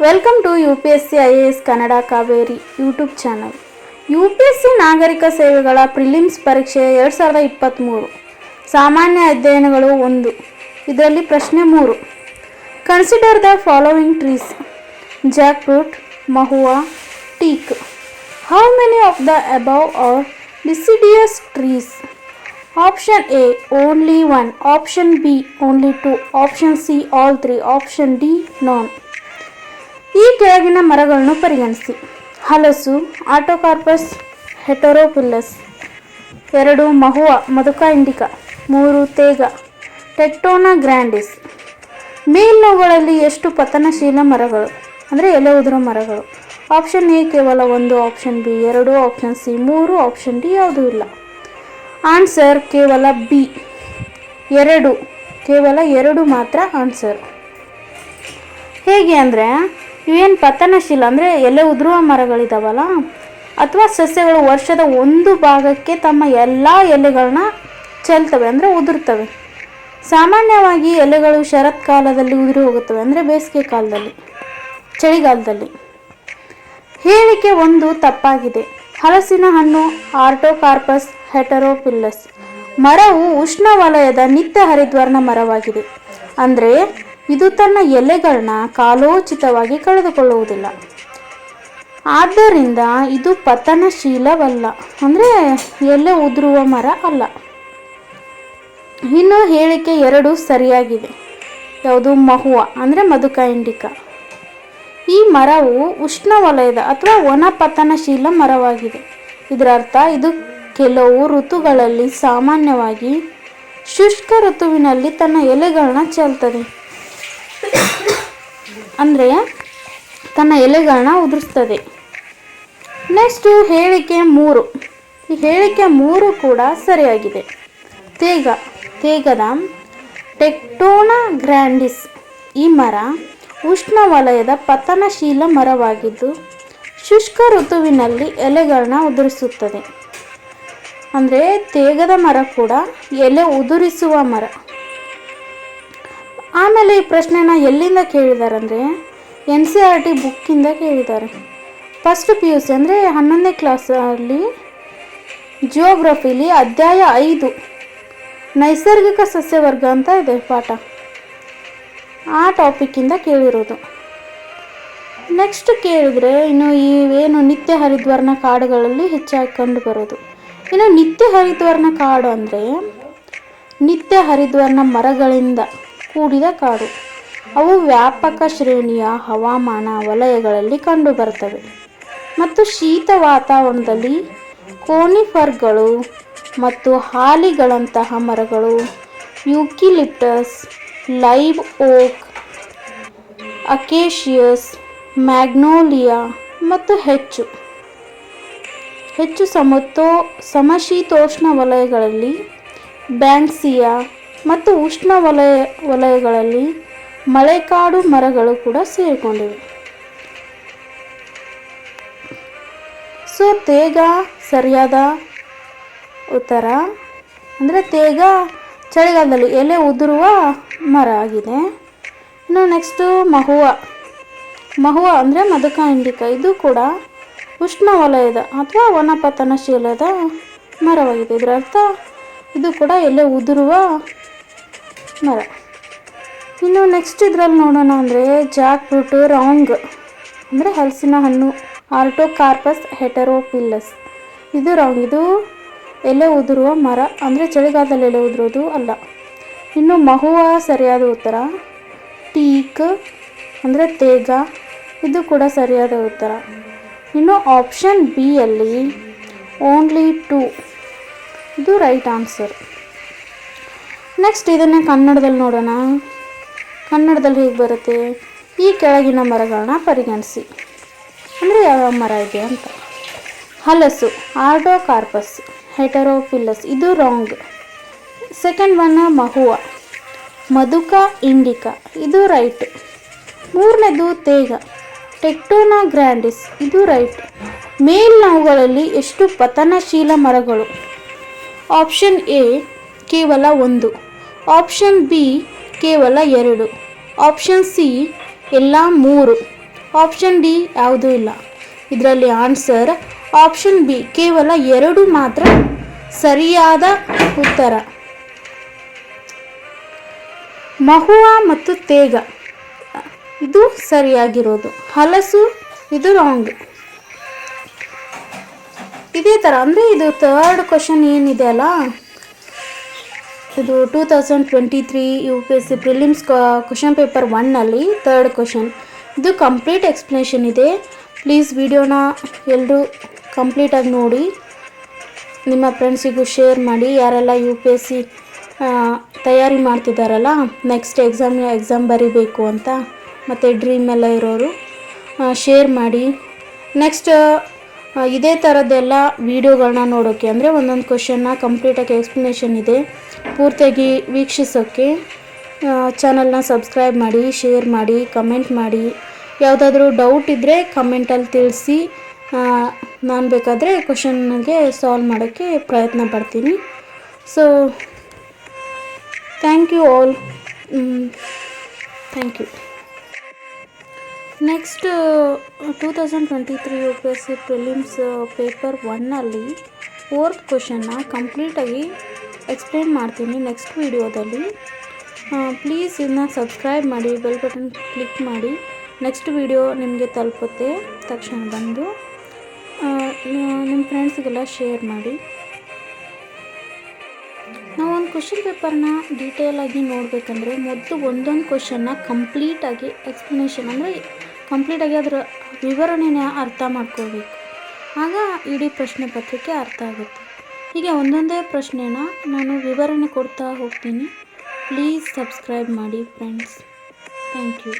Welcome to U P S C I A S Kannada Kaveri YouTube channel U P S C ನಾಗರಿಕ ಸೇವೆಗಳ prelims ಪರೀಕ್ಷೆ ಎರಡು ಸಾವಿರದ ಇಪ್ಪತ್ತ್ಮೂರು ಸಾಮಾನ್ಯ ಅಧ್ಯಯನಗಳು ಒಂದು. ಇದರಲ್ಲಿ ಪ್ರಶ್ನೆ ಮೂರು. Consider the following trees jackfruit mahua teak how many of the above are deciduous trees option A only one option B only two option C all three option D none ಈ ಕೆಳಗಿನ ಮರಗಳನ್ನು ಪರಿಗಣಿಸಿ. ಹಲಸು, ಆಟೋಕಾರ್ಪಸ್, ಹೆಟೊರೋಪಿಲ್ಲಸ್, ಎರಡು ಮಹುವ, ಮಧುಕ ಇಂಡಿಕ, ಮೂರು ತೇಗ, ಟೆಕ್ಟೋನಾ ಗ್ರ್ಯಾಂಡಿಸ್. ಮೇಲ್ನವುಗಳಲ್ಲಿ ಎಷ್ಟು ಪತನಶೀಲ ಮರಗಳು? ಅಂದರೆ ಎಲೆ ಉದುರೋ ಮರಗಳು. ಆಪ್ಷನ್ ಎ ಕೇವಲ ಒಂದು, ಆಪ್ಷನ್ ಬಿ ಎರಡು, ಆಪ್ಷನ್ ಸಿ ಮೂರು, ಆಪ್ಷನ್ ಡಿ ಯಾವುದೂ ಇಲ್ಲ. ಆನ್ಸರ್ ಕೇವಲ ಬಿ. ಎರಡು, ಕೇವಲ ಎರಡು ಮಾತ್ರ ಆನ್ಸರ್. ಹೇಗೆ ಅಂದರೆ ಇವೇನು ಪತನಶೀಲ? ಅಂದರೆ ಎಲೆ ಉದುರುವ ಮರಗಳಿದಾವಲ್ಲ, ಅಥವಾ ಸಸ್ಯಗಳು ವರ್ಷದ ಒಂದು ಭಾಗಕ್ಕೆ ತಮ್ಮ ಎಲ್ಲ ಎಲೆಗಳನ್ನ ಚೆಲ್ತವೆ, ಅಂದರೆ ಉದುರ್ತವೆ. ಸಾಮಾನ್ಯವಾಗಿ ಎಲೆಗಳು ಶರತ್ಕಾಲದಲ್ಲಿ ಉದುರಿ ಹೋಗುತ್ತವೆ, ಅಂದರೆ ಬೇಸಿಗೆ ಕಾಲದಲ್ಲಿ, ಚಳಿಗಾಲದಲ್ಲಿ. ಹೇಳಿಕೆ ಒಂದು ತಪ್ಪಾಗಿದೆ. ಹಲಸಿನ ಹಣ್ಣು, ಆರ್ಟೋಕಾರ್ಪಸ್ ಹೆಟರೋಪಿಲ್ಲಸ್ ಮರವು ಉಷ್ಣವಲಯದ ನಿತ್ಯ ಹರಿದ್ವರ್ಣ ಮರವಾಗಿದೆ. ಅಂದರೆ ಇದು ತನ್ನ ಎಲೆಗಳನ್ನ ಕಾಲೋಚಿತವಾಗಿ ಕಳೆದುಕೊಳ್ಳುವುದಿಲ್ಲ. ಆದ್ದರಿಂದ ಇದು ಪತನಶೀಲವಲ್ಲ. ಅಂದರೆ ಎಲೆ ಉದುರುವ ಮರ ಅಲ್ಲ. ಇನ್ನು ಹೇಳಿಕೆ ಎರಡು ಸರಿಯಾಗಿದೆ. ಯಾವುದು ಮಹುವ, ಅಂದರೆ ಮಧುಕ ಇಂಡಿಕ. ಈ ಮರವು ಉಷ್ಣವಲಯದ ಅಥವಾ ಒಣ ಪತನಶೀಲ ಮರವಾಗಿದೆ. ಇದರ ಅರ್ಥ ಇದು ಕೆಲವು ಋತುಗಳಲ್ಲಿ ಸಾಮಾನ್ಯವಾಗಿ ಶುಷ್ಕ ಋತುವಿನಲ್ಲಿ ತನ್ನ ಎಲೆಗಳನ್ನ ಚೆಲ್ತದೆ. ಅಂದರೆ ತನ್ನ ಎಲೆಗಳನ್ನ ಉದುರಿಸ್ತದೆ. ನೆಕ್ಸ್ಟು ಹೇಳಿಕೆ ಮೂರು. ಈ ಹೇಳಿಕೆ ಮೂರು ಕೂಡ ಸರಿಯಾಗಿದೆ. ತೇಗ, ತೇಗದ ಟೆಕ್ಟೋನಾ ಗ್ರ್ಯಾಂಡಿಸ್ ಈ ಮರ ಉಷ್ಣವಲಯದ ಪತನಶೀಲ ಮರವಾಗಿದ್ದು ಶುಷ್ಕ ಋತುವಿನಲ್ಲಿ ಎಲೆಗಳನ್ನ ಉದುರಿಸುತ್ತದೆ. ಅಂದರೆ ತೇಗದ ಮರ ಕೂಡ ಎಲೆ ಉದುರಿಸುವ ಮರ. ಆಮೇಲೆ ಈ ಪ್ರಶ್ನೆನ ಎಲ್ಲಿಂದ ಕೇಳಿದ್ದಾರೆ ಅಂದರೆ ಎನ್ ಸಿ ಆರ್ ಟಿ ಬುಕ್ಕಿಂದ ಕೇಳಿದ್ದಾರೆ. ಫಸ್ಟ್ ಪಿ ಯು ಸಿ ಅಂದರೆ ಹನ್ನೊಂದನೇ ಕ್ಲಾಸಲ್ಲಿ ಜಿಯೋಗ್ರಫಿಲಿ ಅಧ್ಯಾಯ ಐದು, ನೈಸರ್ಗಿಕ ಸಸ್ಯವರ್ಗ ಅಂತ ಇದೆ ಪಾಠ. ಆ ಟಾಪಿಕ್ಕಿಂದ ಕೇಳಿರೋದು. ನೆಕ್ಸ್ಟ್ ಕೇಳಿದರೆ ಇನ್ನು ಈ ಏನು ನಿತ್ಯ ಹರಿದ್ವರ್ಣ ಕಾಡುಗಳಲ್ಲಿ ಹೆಚ್ಚಾಗಿ ಕಂಡು ಬರೋದು. ಇನ್ನು ನಿತ್ಯ ಹರಿದ್ವರ್ಣ ಕಾಡು ಅಂದರೆ ನಿತ್ಯ ಹರಿದ್ವರ್ಣ ಮರಗಳಿಂದ ಕೂಡಿದ ಕಾಡು. ಅವು ವ್ಯಾಪಕ ಶ್ರೇಣಿಯ ಹವಾಮಾನ ವಲಯಗಳಲ್ಲಿ ಕಂಡುಬರುತ್ತವೆ. ಮತ್ತು ಶೀತ ವಾತಾವರಣದಲ್ಲಿ ಕೋನಿಫರ್ಗಳು ಮತ್ತು ಹಾಲಿಗಳಂತಹ ಮರಗಳು, ಯುಕಿಲಿಪ್ಟಸ್, ಲೈವ್ ಓಕ್, ಅಕೇಶಿಯಸ್, ಮ್ಯಾಗ್ನೋಲಿಯಾ ಮತ್ತು ಹೆಚ್ಚು. ಹೆಚ್ಚು ಸಮತೋ ಸಮಶೀತೋಷ್ಣ ವಲಯಗಳಲ್ಲಿ ಬ್ಯಾಂಕ್ಸಿಯಾ ಮತ್ತು ಉಷ್ಣ ವಲಯ, ವಲಯಗಳಲ್ಲಿ ಮಳೆಕಾಡು ಮರಗಳು ಕೂಡ ಸೇರಿಕೊಂಡಿವೆ. ಸೊ, ತೇಗ ಸರಿಯಾದ ಉತ್ತರ, ಅಂದರೆ ತೇಗ ಚಳಿಗಾಲದಲ್ಲಿ ಎಲೆ ಉದುರುವ ಮರ ಆಗಿದೆ. ಇನ್ನು ನೆಕ್ಸ್ಟು ಮಹುವ ಮಹುವ ಅಂದರೆ ಮಧುಕ ಇಂಡಿಕ. ಇದು ಕೂಡ ಉಷ್ಣವಲಯದ ಅಥವಾ ವನಪತನಶೀಲದ ಮರವಾಗಿದೆ. ಇದರ ಅರ್ಥ ಇದು ಕೂಡ ಎಲೆ ಉದುರುವ ಮರ ಇನ್ನು ನೆಕ್ಸ್ಟ್ ಇದರಲ್ಲಿ ನೋಡೋಣ ಅಂದರೆ ಜಾಕ್ ಫ್ರೂಟು ರಾಂಗ್ ಅಂದರೆ ಹಲಸಿನ ಹಣ್ಣು, ಆರ್ಟೋಕಾರ್ಪಸ್ ಹೆಟರೋಪಿಲ್ಲಸ್. ಇದು ರಾಂಗ್, ಇದು ಎಲೆ ಉದುರುವ ಮರ ಅಂದರೆ ಚಳಿಗಾಲದಲ್ಲಿ ಎಲೆ ಉದುರೋದು ಅಲ್ಲ. ಇನ್ನು ಮಹುವ ಸರಿಯಾದ ಉತ್ತರ, ಟೀಕ್ ಅಂದರೆ ತೇಗ ಇದು ಕೂಡ ಸರಿಯಾದ ಉತ್ತರ. ಇನ್ನು ಆಪ್ಷನ್ ಬಿಯಲ್ಲಿ ಓನ್ಲಿ ಟು ಇದು ರೈಟ್ ಆನ್ಸರ್ ನೆಕ್ಸ್ಟ್ ಇದನ್ನೇ ಕನ್ನಡದಲ್ಲಿ ನೋಡೋಣ. ಕನ್ನಡದಲ್ಲಿ ಹೇಗೆ ಬರುತ್ತೆ? ಈ ಕೆಳಗಿನ ಮರಗಳನ್ನ ಪರಿಗಣಿಸಿ. ಅಂದರೆ ಯಾವ್ಯಾವ ಮರ ಇದೆ ಅಂತ. ಹಲಸು, ಆರ್ಡೋಕಾರ್ಪಸ್, ಹೆಟರೋಫಿಲ್ಲಸ್, ಇದು wrong. Second one mahua, Madhuca, indica, ಇದು ರೈಟ್. ಮೂರನೇದು ತೇಗ, ಟೆಕ್ಟೋನಾ ಗ್ರ್ಯಾಂಡಿಸ್, ಇದು ರೈಟ್. ಮೇಲ್ನವುಗಳಲ್ಲಿ ಎಷ್ಟು ಪತನಶೀಲ ಮರಗಳು? ಆಪ್ಷನ್ ಎ ಕೇವಲ ಒಂದು. ಆಪ್ಷನ್ ಬಿ ಕೇವಲ ಎರಡು. ಆಪ್ಷನ್ ಸಿ ಎಲ್ಲ ಮೂರು. ಆಪ್ಷನ್ ಡಿ ಯಾವುದೂ ಇಲ್ಲ. ಇದರಲ್ಲಿ ಆನ್ಸರ್ ಆಪ್ಷನ್ ಬಿ ಕೇವಲ ಎರಡು ಮಾತ್ರ ಸರಿಯಾದ ಉತ್ತರ. ಮಹುವಾ ಮತ್ತು ತೇಗ. ಇದು ಸರಿಯಾಗಿರೋದು. ಹಲಸು, ಇದು ರಾಂಗ್ ಇದೇ ಥರ ಅಂದರೆ ಇದು ಥರ್ಡ್ ಕ್ವಶನ್ ಏನಿದೆ ಅಲ್ಲ? ಇದು two thousand twenty three U P S C prelims question paper ಒನ್ನಲ್ಲಿ ಥರ್ಡ್ ಕ್ವಶನ್ ಇದು ಕಂಪ್ಲೀಟ್ ಎಕ್ಸ್ಪ್ಲನೇಷನ್ ಇದೆ. ಪ್ಲೀಸ್ ವಿಡಿಯೋನ ಎಲ್ಲರೂ ಕಂಪ್ಲೀಟಾಗಿ ನೋಡಿ. ನಿಮ್ಮ ಫ್ರೆಂಡ್ಸಿಗೂ ಶೇರ್ ಮಾಡಿ. ಯಾರೆಲ್ಲ ಯು ಪಿ ಎಸ್ ಸಿ ತಯಾರಿ ಮಾಡ್ತಿದ್ದಾರಲ್ಲ ನೆಕ್ಸ್ಟ್ ಎಕ್ಸಾಮ್ ಎಕ್ಸಾಮ್ ಬರೀಬೇಕು ಅಂತ. ಮತ್ತು ಡ್ರೀಮ್ ಎಲ್ಲ ಇರೋರು ಶೇರ್ ಮಾಡಿ. ನೆಕ್ಸ್ಟ್ ಇದೇ ಥರದ್ದೆಲ್ಲ ವೀಡಿಯೋಗಳನ್ನ ನೋಡೋಕ್ಕೆ ಅಂದರೆ ಒಂದೊಂದು ಕ್ವಶನ್ನ ಕಂಪ್ಲೀಟಾಗಿ ಎಕ್ಸ್ಪ್ಲನೇಷನ್ ಇದೆ. ಪೂರ್ತಿಯಾಗಿ ವೀಕ್ಷಿಸೋಕ್ಕೆ ಚಾನಲ್ನ ಸಬ್ಸ್ಕ್ರೈಬ್ ಮಾಡಿ ಶೇರ್ ಮಾಡಿ ಕಮೆಂಟ್ ಮಾಡಿ. ಯಾವುದಾದ್ರೂ ಡೌಟ್ ಇದ್ದರೆ ಕಮೆಂಟಲ್ಲಿ ತಿಳಿಸಿ. ನಾನು ಬೇಕಾದರೆ ಕ್ವಶನ್ಗೆ ಸಾಲ್ವ್ ಮಾಡೋಕ್ಕೆ ಪ್ರಯತ್ನ ಪಡ್ತೀನಿ. So thank you all thank you next two thousand twenty three U P S C prelims paper ಒನ್ನಲ್ಲಿ ಫೋರ್ತ್ ಕ್ವಶನ್ನ ಕಂಪ್ಲೀಟಾಗಿ ಎಕ್ಸ್ಪ್ಲೇನ್ ಮಾಡ್ತೀನಿ ನೆಕ್ಸ್ಟ್ ವಿಡಿಯೋದಲ್ಲಿ ಪ್ಲೀಸ್ ಇದನ್ನ ಸಬ್ಸ್ಕ್ರೈಬ್ ಮಾಡಿ ಬೆಲ್ ಬಟನ್ ಕ್ಲಿಕ್ ಮಾಡಿ. ನೆಕ್ಸ್ಟ್ ವಿಡಿಯೋ ನಿಮಗೆ ತಲುಪುತ್ತೆ, ತಕ್ಷಣ ಬಂದು. ನಿಮ್ಮ ಫ್ರೆಂಡ್ಸ್ಗೆಲ್ಲ ಶೇರ್ ಮಾಡಿ. ನಾವು ಒಂದು ಕ್ವಶನ್ ಪೇಪರ್ನ ಡೀಟೇಲಾಗಿ ನೋಡಬೇಕಂದ್ರೆ ಮೊದಲು ಒಂದೊಂದು ಕ್ವಶನ್ನ ಕಂಪ್ಲೀಟಾಗಿ ಎಕ್ಸ್ಪ್ಲನೇಷನ್ ಅಂದರೆ ಕಂಪ್ಲೀಟಾಗಿ ಅದರ ವಿವರಣೆನ ಅರ್ಥ ಮಾಡ್ಕೋಬೇಕು ಆಗ ಇಡೀ ಪ್ರಶ್ನೆ ಪತ್ರಿಕೆ ಅರ್ಥ ಆಗುತ್ತೆ. ಹೀಗೆ ಒಂದೊಂದೇ ಪ್ರಶ್ನೆನ ನಾನು ವಿವರಣೆ ಕೊಡ್ತಾ ಹೋಗ್ತೀನಿ. ಪ್ಲೀಸ್ ಸಬ್ಸ್ಕ್ರೈಬ್ ಮಾಡಿ ಫ್ರೆಂಡ್ಸ್ ಥ್ಯಾಂಕ್ ಯು